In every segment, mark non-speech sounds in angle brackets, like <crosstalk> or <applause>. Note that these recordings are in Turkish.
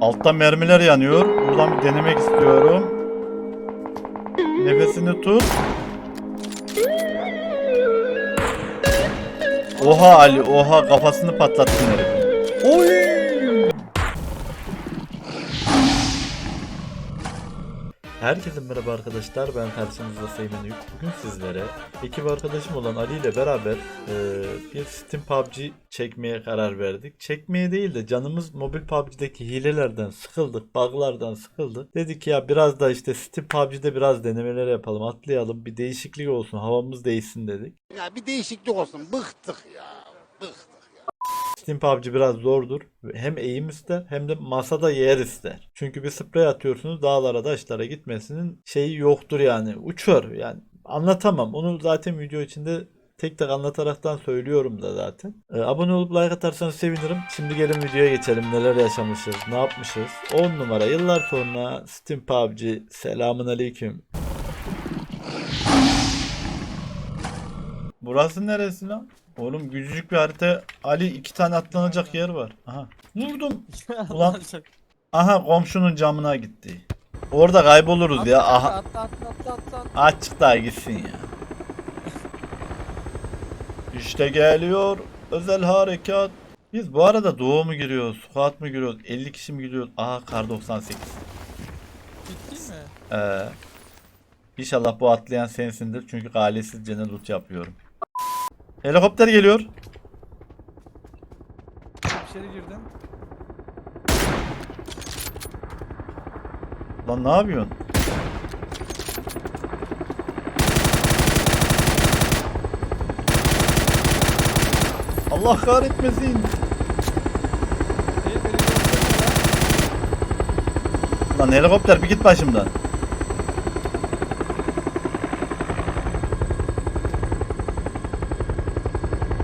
Altta mermiler yanıyor. Buradan bir denemek istiyorum. Nefesini tut. Oha Ali, oha kafasını patlattın herif. Oy! Herkese merhaba arkadaşlar. Ben karşınızda Seymen Yük. Bugün sizlere ekip arkadaşım olan Ali ile beraber e, bir Steam PUBG çekmeye karar verdik. Çekmeye değil de canımız mobil PUBG'deki hilelerden sıkıldık, bug'lardan sıkıldık. Dedik ya biraz da işte Steam PUBG'de biraz denemeler yapalım, atlayalım, bir değişiklik olsun, havamız değişsin dedik. Ya bir değişiklik olsun. Bıktık ya. Bıktık. Steam PUBG biraz zordur. Hem eğim ister hem de masada yer ister. Çünkü bir sprey atıyorsunuz dağlara taşlara gitmesinin şeyi yoktur yani. Uçuyor yani. Anlatamam. Onu zaten video içinde tek tek anlataraktan söylüyorum da zaten. Ee, abone olup like atarsanız sevinirim. Şimdi gelin videoya geçelim. Neler yaşamışız, ne yapmışız. 10 numara yıllar sonra Steam PUBG. Selamun aleyküm. Burası neresi lan? Oğlum küçücük bir harita. Ali iki tane atlanacak yer var. Aha. Vurdum. <laughs> Ulan. Aha komşunun camına gitti. Orada kayboluruz ya. Aha. Atla atla atla atla. atla. Açık daha gitsin ya. İşte geliyor. Özel harekat. Biz bu arada doğu mu giriyoruz? Squat mı giriyoruz? 50 kişi mi giriyoruz? Aha kar 98. Bitti mi? Ee, inşallah bu atlayan sensindir. Çünkü galesizce ne loot yapıyorum. Helikopter geliyor. İçeri girdim. Lan ne yapıyorsun? Allah kahretmesin. Gördün Lan helikopter bir git başımdan.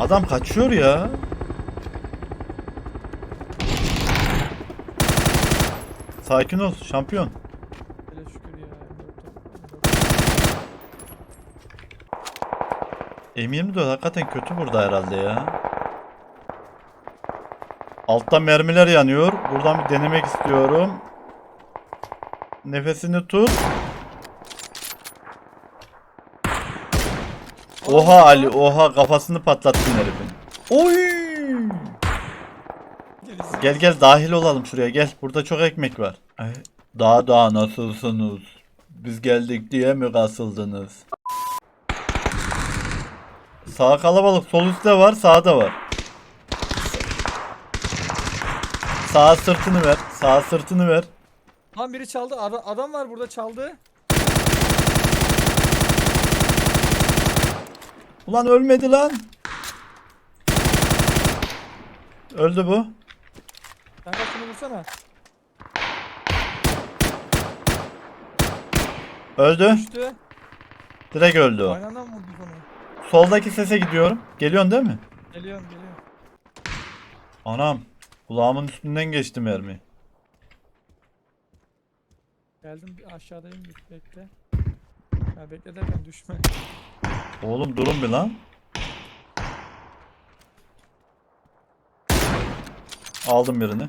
Adam kaçıyor ya. Sakin ol şampiyon. Hele şükür ya. M24 hakikaten kötü burada herhalde ya. Altta mermiler yanıyor. Buradan bir denemek istiyorum. Nefesini tut. Oha Ali, oha kafasını patlattın herifin. Oy! Gel gel dahil olalım şuraya gel. Burada çok ekmek var. Ay, Daha daha nasılsınız? Biz geldik diye mi kasıldınız? Sağ kalabalık, sol üstte var, sağda var. Sağ sırtını ver, sağ sırtını ver. Lan biri çaldı. Ada- adam var burada çaldı. Ulan ölmedi lan. Öldü bu. Kanka şunu vursana. Öldü. Düştü. Direkt öldü o. Aynı anda mı vurduk onu? Soldaki sese gidiyorum. Geliyorsun değil mi? Geliyorum geliyorum. Anam. Kulağımın üstünden geçti mermi. Geldim bir aşağıdayım bir bekle. Ya bekle derken düşme. Oğlum durun bir lan. Aldım birini.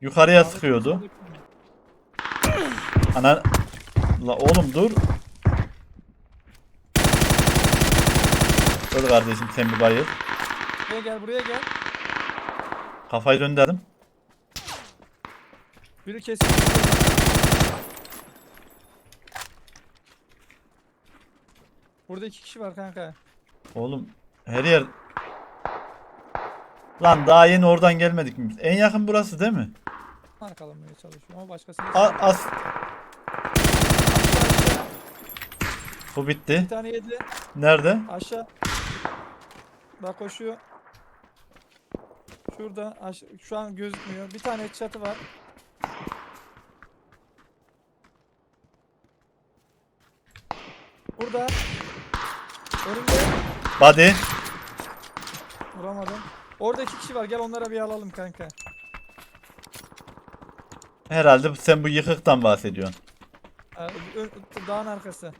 Yukarıya sıkıyordu. Ana La oğlum dur. Dur kardeşim sen bir bayıl. Buraya gel buraya gel. Kafayı döndürdüm. Biri kesin. Burada iki kişi var kanka. Oğlum her yer Lan daha yeni oradan gelmedik mi? En yakın burası değil mi? Arkalamaya çalışıyorum ama başkasını... A as bu bitti. Bir tane yedi. Nerede? Aşağı. Bak koşuyor. Şurada şu an gözükmüyor. Bir tane çatı var. Burada. Önümde. Body. Vuramadım. Orada iki kişi var. Gel onlara bir alalım kanka. Herhalde sen bu yıkıktan bahsediyorsun. Ee, dağın arkası.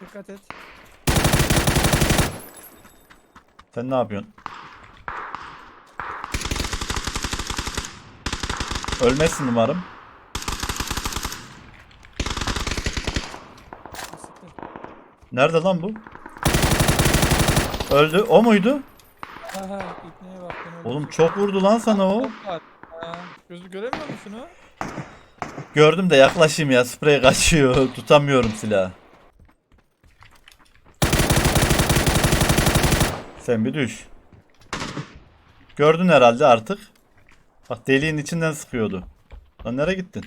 Dikkat et. Sen ne yapıyorsun? Ölmezsin umarım. Siktir. Nerede lan bu? Öldü. O muydu? Aha ipneye bak. ben öldüm. Oğlum çok vurdu lan sana o. Var. Ha, gözü göremiyor musun o? Gördüm de yaklaşayım ya. Sprey kaçıyor. <laughs> Tutamıyorum silahı. Sen bir düş. Gördün herhalde artık. Bak deliğin içinden sıkıyordu. Lan nereye gittin?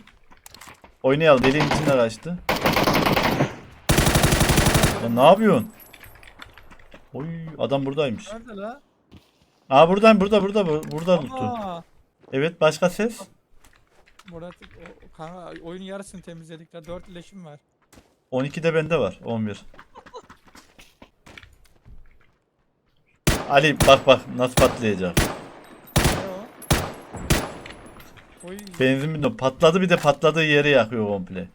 Oynayalım. Deliğin içinden kaçtı. Lan ne yapıyorsun? Oy adam buradaymış. Nerede la? Aa buradan burada burada bu- burada tuttu. Aa, Evet başka ses. Murat o- kanka oyunun yarısını temizledik la. 4 leşim var. 12'de bende var. 11. Ali bak bak nasıl patlayacak. Ne o? Oy. Benzin bidonu patladı bir de patladığı yeri yakıyor komple.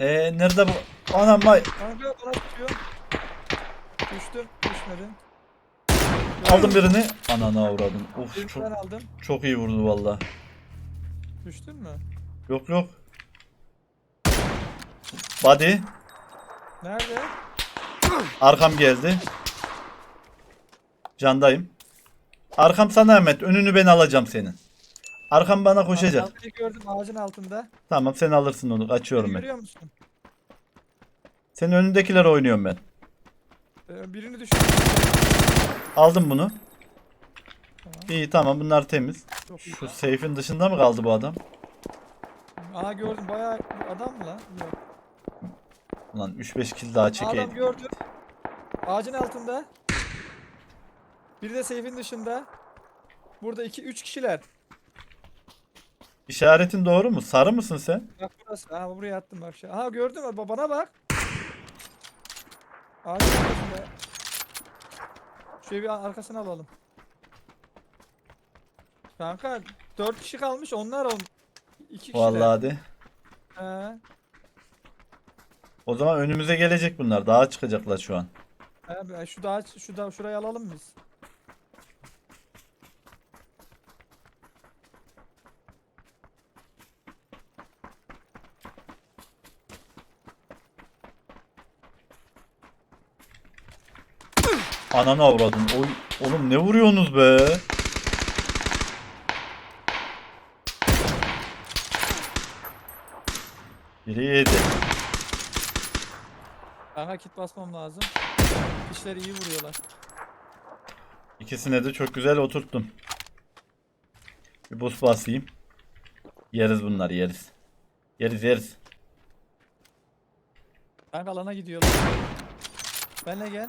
Eee nerede bu? Anam vay. Kanka bana tutuyor. Düştüm. Düşmedin. Aldım birini. Anana uğradım. Of çok, ben aldım. çok iyi vurdu valla. Düştün mü? Yok yok. Body. Nerede? Arkam geldi. Candayım. Arkam sana Ahmet. Önünü ben alacağım senin. Arkam bana koşacak. Altıyı gördüm ağacın altında. Tamam sen alırsın onu. Kaçıyorum Beni ben. görüyor musun? Senin önündekiler oynuyorum ben. Ee, birini düşürdüm. Aldım bunu. Tamam. İyi tamam bunlar temiz. Çok iyi. Şu seyfin dışında mı kaldı bu adam? Aa gördüm bayağı adam mı lan? Yok. Ulan 3-5 kill daha çekeyim. Adam gördüm. Ağacın altında. Biri de seyfin dışında. Burada 2 3 kişiler. İşaretin doğru mu? Sarı mısın sen? Bak burası. Ha buraya attım bak. Aha gördün mü? Ba- Bana bak. Arkasında. Şöyle bir arkasına alalım. Kanka 4 kişi kalmış. Onlar on 2 kişiler. Vallahi hadi. He. O zaman önümüze gelecek bunlar. Daha çıkacaklar şu an. Abi şu daha şu da şurayı alalım biz. Ananı avradın. Oy, oğlum ne vuruyorsunuz be? Biri yedi. Kanka kit basmam lazım. Kişiler iyi vuruyorlar. İkisine de çok güzel oturttum. Bir boost basayım. Yeriz bunlar yeriz. Yeriz yeriz. Kanka alana gidiyorlar. Benle gel.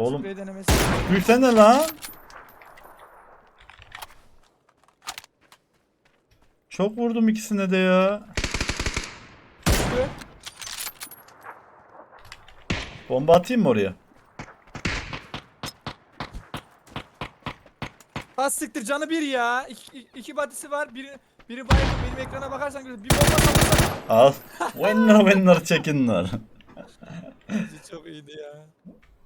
Oğlum Sprey denemesi. büyüsene lan. Çok vurdum ikisine de ya. Düştü. Bomba atayım mı oraya? Ha siktir canı bir ya. İki, iki badisi var. Biri biri baygın benim ekrana bakarsan görürsün. Bir bomba sallasana. Al. Winner winner çekinler. Çok iyiydi ya.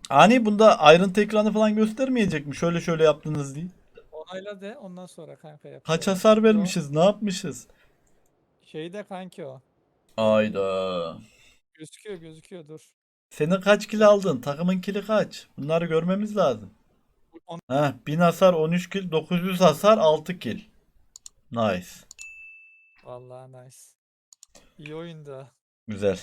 Hani bunda ayrıntı ekranı falan göstermeyecek mi? Şöyle şöyle yaptınız diye. Onayla de ondan sonra kanka yap. Kaç hasar vermişiz? Ne yapmışız? Şeyde kanki o. Ayda. Gözüküyor gözüküyor dur. Senin kaç kill aldın? Takımın kili kaç? Bunları görmemiz lazım. On- Heh, 1000 hasar 13 kill 900 hasar 6 kill. Nice. Vallahi nice. İyi oyunda. Güzel.